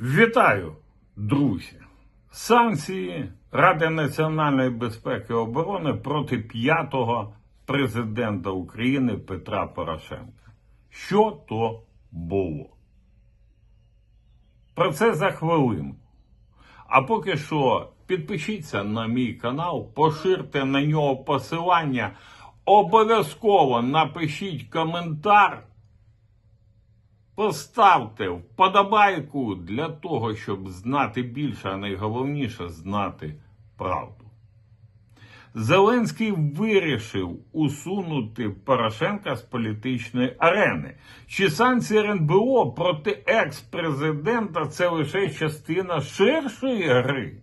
Вітаю, друзі! Санкції Ради національної безпеки і оборони проти п'ятого президента України Петра Порошенка. Що то було? Про це за хвилинку. А поки що підпишіться на мій канал, поширте на нього посилання, обов'язково напишіть коментар. Поставте вподобайку для того, щоб знати більше, а найголовніше знати правду. Зеленський вирішив усунути Порошенка з політичної арени. Чи санкції РНБО проти екс-президента це лише частина ширшої гри?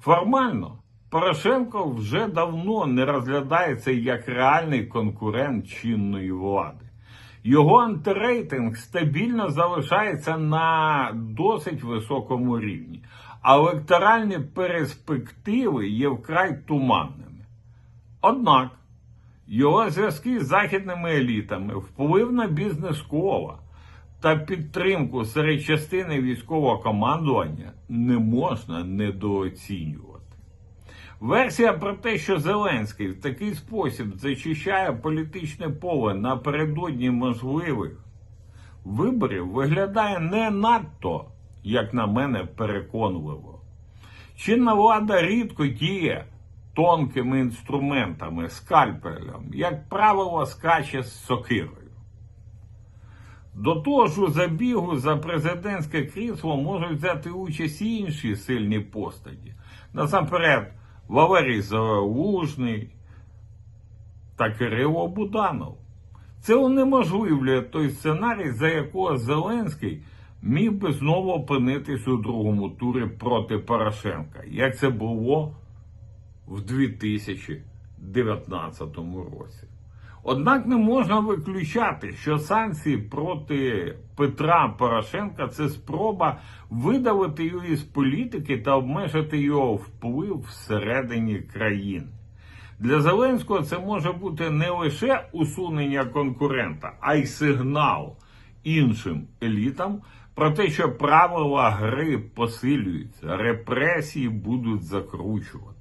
Формально Порошенко вже давно не розглядається як реальний конкурент чинної влади. Його антирейтинг стабільно залишається на досить високому рівні, а електоральні перспективи є вкрай туманними. Однак його зв'язки з західними елітами, вплив на бізнес кола та підтримку серед частини військового командування не можна недооцінювати. Версія про те, що Зеленський в такий спосіб зачищає політичне поле напередодні можливих виборів, виглядає не надто, як на мене, переконливо. Чинна влада рідко діє тонкими інструментами, скальпелем, як правило, скаче з сокирою. До того ж, у забігу за президентське крісло можуть взяти участь і інші сильні постаті. Насамперед, Валерій Залужний та Кирило Буданов. Це унеможливлює той сценарій, за якого Зеленський міг би знову опинитись у другому турі проти Порошенка, як це було в 2019 році. Однак не можна виключати, що санкції проти Петра Порошенка це спроба видавити його із політики та обмежити його вплив всередині країни. Для Зеленського це може бути не лише усунення конкурента, а й сигнал іншим елітам про те, що правила гри посилюються, репресії будуть закручуватись.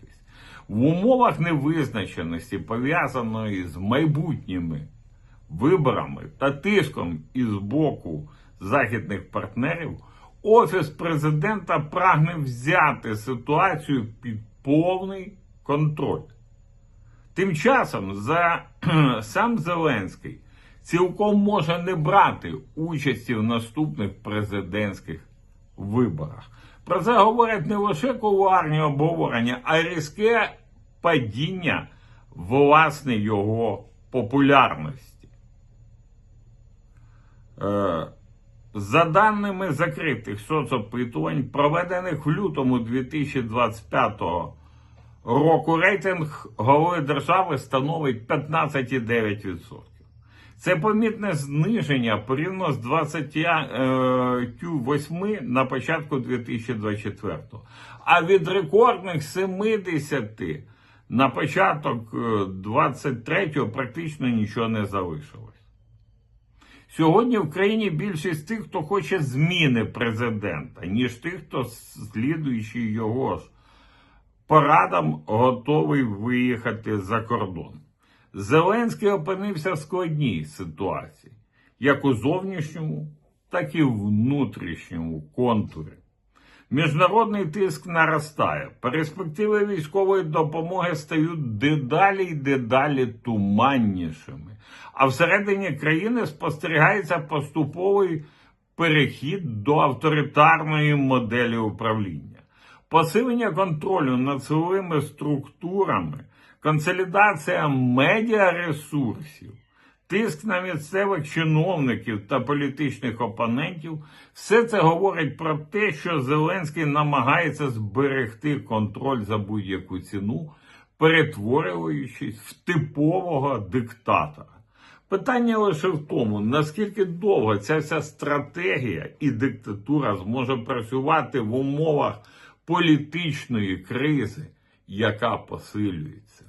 В умовах невизначеності, пов'язаної з майбутніми виборами та тиском із боку західних партнерів, Офіс президента прагне взяти ситуацію під повний контроль. Тим часом за сам Зеленський цілком може не брати участі в наступних президентських виборах. Про це говорять не лише кулуарні обговорення, а й різке падіння власне його популярності. Е, за даними закритих соцопитувань, проведених в лютому 2025 року, рейтинг голови держави становить 15,9%. Це помітне зниження порівняно з 28 на початку 2024. А від рекордних 70 на початок 23-го практично нічого не залишилось. Сьогодні в країні більшість тих, хто хоче зміни президента, ніж тих, хто, слідуючи його ж порадам, готовий виїхати за кордон. Зеленський опинився в складній ситуації, як у зовнішньому, так і внутрішньому контурі. Міжнародний тиск наростає, перспективи військової допомоги стають дедалі й дедалі туманнішими, а всередині країни спостерігається поступовий перехід до авторитарної моделі управління, посилення контролю над силовими структурами, консолідація медіаресурсів. Тиск на місцевих чиновників та політичних опонентів все це говорить про те, що Зеленський намагається зберегти контроль за будь-яку ціну, перетворюючись в типового диктатора. Питання лише в тому, наскільки довго ця вся стратегія і диктатура зможе працювати в умовах політичної кризи, яка посилюється.